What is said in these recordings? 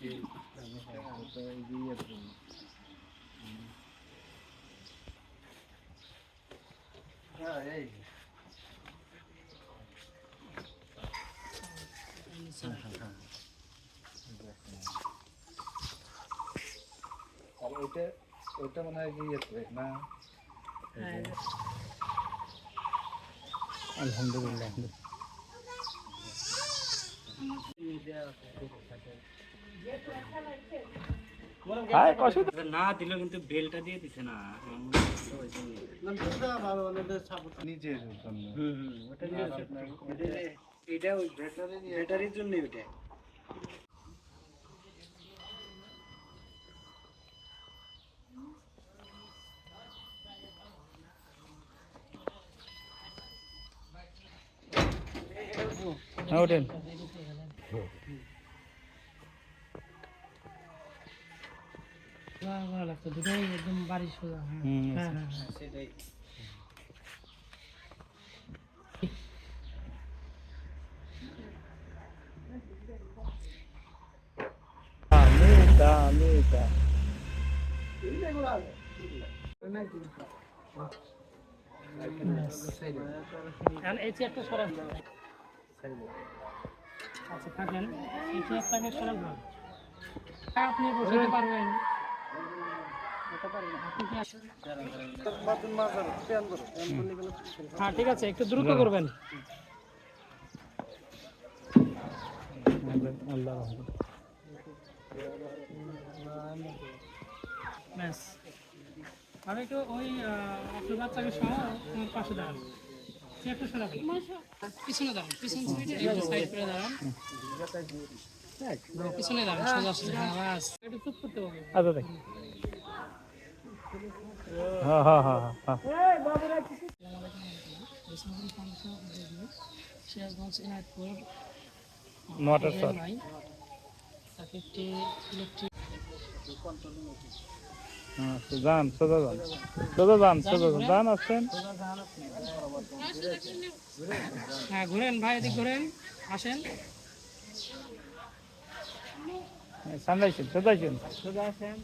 আর ওইটা ওইটা মনে হয় কি ইয়েতে না আলহামদুলিল্লাহ। না দিলেও কিন্তু বেলটা দিয়ে দিছে না। নিজের জন্য। এটা ওই ব্যাটারির জন্য ওটা। হ্যাঁ ওঠেন। ভালো লাগতো দুটোই একদম বাড়ি সোজা হ্যাঁ। হ্যাঁ হ্যাঁ হ্যাঁ। সেটাই। এই চেয়ারটা সরান আচ্ছা থাকেন। এই চেয়ারটাকে সরান হ্যাঁ আপনি বসতে পারবেন? হ্যাঁ ঠিক আছে একটু দ্রুত করবেন। আল্লাহ রহমত ব্যাস। আর একটু ওই আপনার বাচ্চাকে সহ তোমার পাশে দাঁড়ান। চেয়ারটা সরাবেন পিছনে দাঁড়ান পিছন সাইডে একটু সাইড করে দাঁড়ান। পিছনে দাঁড়ান সোজা সোজা। হ্যাঁ বাস একটু চুপ করতে হবে। আচ্ছা দেখ হ্যাঁ হ্যাঁ হ্যাঁ হ্যাঁ সিরাজগঞ্জ এনায়তপুর নটার স্যার তাকে একটি ইলেকট্রিক হ্যাঁ তো যান সোজা যান। সোজা যান সোজা যান। যান আসছেন? হ্যাঁ ঘুরেন ভাই এদিক ঘুরেন আসেন। সামনে আসেন সোজা আসেন। সোজা আসেন।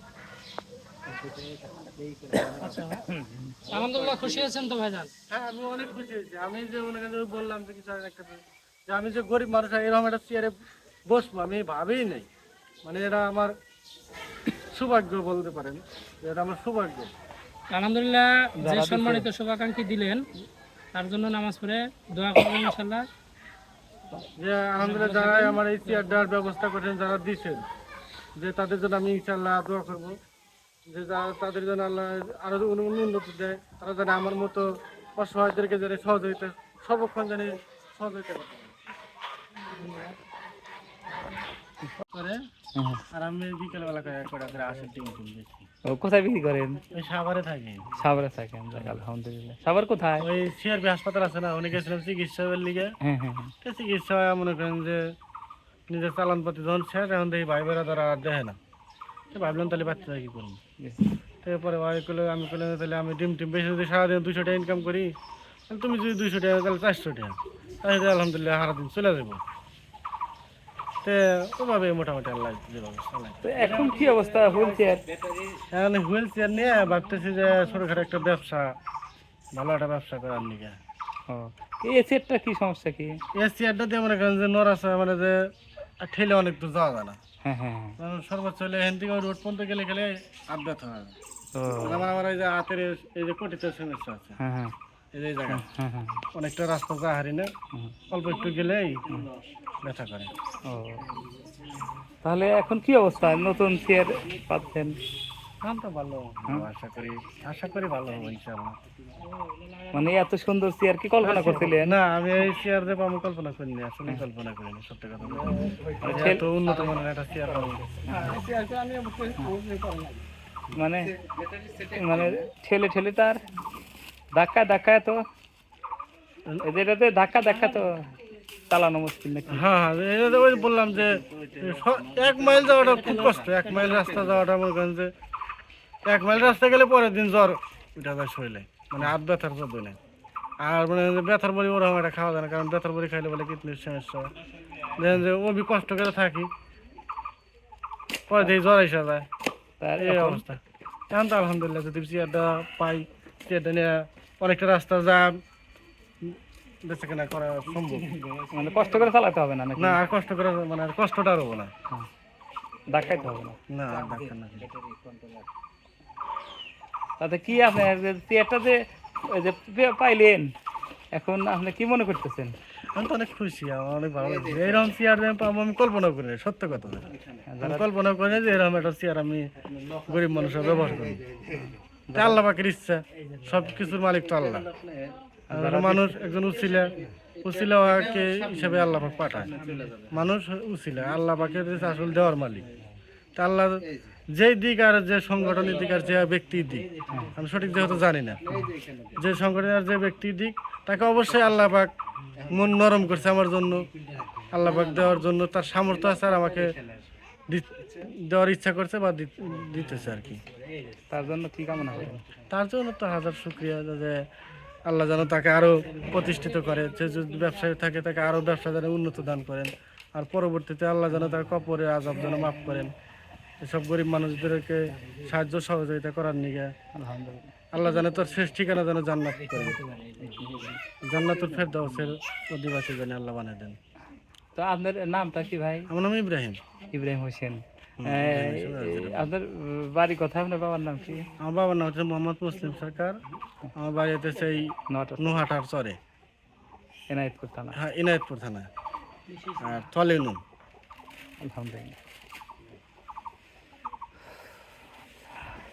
আলহামদুলিল্লাহ খুশি আছেন তো ভাইজান? হ্যাঁ আমি অনেক খুশি হয়েছি। আমি যে যে বললাম যে কিছু একটা যে আমি যে গরিব মানুষ এরকম একটা চেয়ারে বসবো আমি ভাবেই নাই। মানে এটা আমার সৌভাগ্য বলতে পারেন যে এটা আমার সৌভাগ্য। আলহামদুলিল্লাহ যে সম্মানিত শুভাকাঙ্ক্ষী দিলেন তার জন্য নামাজ পড়ে দোয়া করবেন ইনশাল্লাহ যে আলহামদুলিল্লাহ যারা আমার এই চেয়ার দেওয়ার ব্যবস্থা করেন যারা দিচ্ছেন যে তাদের জন্য আমি ইনশাল্লাহ দোয়া করব। যে যারা তাদের জন্য আল্লাহ আরও উন্ন- উন্নতি দেয় তারা যেন আমার মতো অসহায়দেরকে যেন সহযোগিতা সর্বক্ষণ যেন সহযোগিতা করতে করে? হ্যাঁ। আর আমি বিকেলবেলা করে কটা করে আসে টিম টিম বেশি ও কোথায় বিক্রি করেন? ওই সাভারে থাকেন আলহামদুলিল্লাহ। সাবার কোথায়? ওই হাসপাতাল আছে না উনি গেছিলাম চিকিৎসার লিগে। হ্যাঁ হ্যাঁ চিকিৎসা মনে করেন যে নিজের চালান পাতি যখন শেষ এখন দেখি ভাই বেড়া তারা আর দেখে না। ভাবলাম তাহলে বাচ্চা কি করব? তারপরে ভাই করলে আমি করলে তাহলে আমি ডিম টিম বেশি যদি সারাদিন দুশো টাকা ইনকাম করি তাহলে তুমি যদি দুশো টাকা তাহলে চারশো টাকা। তাহলে আলহামদুলিল্লাহ সারাদিন চলে যাব। ওভাবে মোটামুটি আল্লাহ তো এখন কি অবস্থা? Wheelchair? এখন হুইল চেয়ার নিয়ে ভাবতেছি যে ছোটখাটো একটা ব্যবসা ভালো একটা ব্যবসা করার নিকে ও এই চেয়ারটা কি সমস্যা কি? এই চেয়ারটা দিয়ে মনে করেন যে নড়াচড়া মানে যে ঠেলে অনেক দূর যাওয়া যায় না। হ্যাঁ হ্যাঁ হ্যাঁ। কারণ সর্বোচ্চ হলে এখান থেকে রোড পর্যন্ত গেলে গেলে আর ব্যথা হয় আমার আমার এই যে হাতের এই- এই যে কটিতে সমস্যা আছে। হ্যাঁ হ্যাঁ। এই যে জায়গা হ্যাঁ হ্যাঁ অনেকটা রাস্তা যা হারি না। অল্প একটু গেলেই ব্যথা করে। ও। তাহলে এখন কি অবস্থা? নতুন চেয়ার পাচ্ছেন? কাম তো ভালো। আশা করি আশা করি ভালো হবে ইনশাআল্লাহ। মানে এত সুন্দর চেয়ার কি কল্পনা করছিলেন না আমি এই চেয়ার দেবো আমি কল্পনা করিনি আসলে কল্পনা করিনি সত্যি কথা যে এত উন্নত মানের একটা চেয়ার মানে মানে ঠেলে ঠেলে তার ধাক্কা ধাক্কা তো। এটাতে ধাক্কা ধাক্কা তো চালানো মুশকিল নাকি? হ্যাঁ হ্যাঁ বললাম যে এক মাইল যাওয়াটা খুব কষ্ট এক মাইল রাস্তা যাওয়াটা করেন যে এক মাইল রাস্তা গেলে পরের দিন জ্বর উঠা যায় শরীরে। মানে আর ব্যথার জন্য নেই আর মানে ব্যথার বড়ি ওরকম একটা খাওয়া যায় না কারণ ব্যথার বড়ি খাইলে বলে কিডনির সমস্যা। হয়। দেখেন যে ও কষ্ট করে থাকি পরে দিয়ে জ্বর এসে যায়। তার এই অবস্থা। এখন তো আলহামদুলিল্লাহ যদি চেয়ারটা পাই চেয়ারটা নিয়ে অনেকটা রাস্তা যা বেঁচে কেনা করা সম্ভব। মানে কষ্ট করে চালাতে হবে না না আর কষ্ট করে মানে আর কষ্টটা আর হব না। ধাক্কাইতে হবে না। না ডাক্তার না। তাতে কি আপনি যে চেয়ারটা যে ওই যে পাইলেন এখন আপনি কি মনে করতেছেন? আমি তো অনেক খুশি আমার অনেক ভালো লাগছে। এইরকম চেয়ার আমি পাবো আমি কল্পনা করি সত্য কথা। আমি কল্পনা করি যে এরকম একটা চেয়ার আমি গরিব মানুষের ব্যবহার করি। তা আল্লাহ পাকের ইচ্ছা সব কিছুর মালিক তো আল্লাহ। আর মানুষ একজন উচিলা উচিলাকে হিসাবে আল্লাহ পাক পাঠায়। মানুষ উচিলা আল্লাহ পাকের আসল দেওয়ার মালিক। তা আল্লাহ যেই দিক আর যে সংগঠনের দিক আর যে ব্যক্তির দিক আমি সঠিক যেহেতু জানি না। যে সংগঠনের যে ব্যক্তির দিক তাকে অবশ্যই আল্লাহ পাক মন নরম করছে আমার জন্য আল্লাহ পাক দেওয়ার জন্য তার সামর্থ্য আছে আর আমাকে দেওয়ার ইচ্ছা করছে বা দিতেছে আর কি। তার জন্য কি কামনা তার জন্য তো হাজার শুক্রিয়া যে আল্লাহ যেন তাকে আরও প্রতিষ্ঠিত করে যে যদি ব্যবসায়ী থাকে তাকে আরও ব্যবসা যেন উন্নত দান করেন আর পরবর্তীতে আল্লাহ যেন তার কপরের আজাব যেন মাফ করেন। এসব গরিব মানুষদেরকে সাহায্য সহযোগিতা করার নিগে আলহামদুলিল্লাহ। আল্লাহ জানে তোর শেষ ঠিকানা যেন জান্নাত করেন জান্নাতুল ফেরদাউসের অধিবাসী যেন আল্লাহ বানিয়ে দেন। তো আপনার নামটা কি ভাই? আমার নাম ইব্রাহিম। ইব্রাহিম হোসেন। আপনার বাড়ি কথা আপনার বাবার নাম কি? আমার বাবার নাম হচ্ছে মোহাম্মদ মুসলিম সরকার। আমার বাড়ি হচ্ছে সেই নোহাটার চরে। এনায়েতপুর থানা। হ্যাঁ ইনায়তপুর থানা। আর থলে নুন। আলহামদুলিল্লাহ।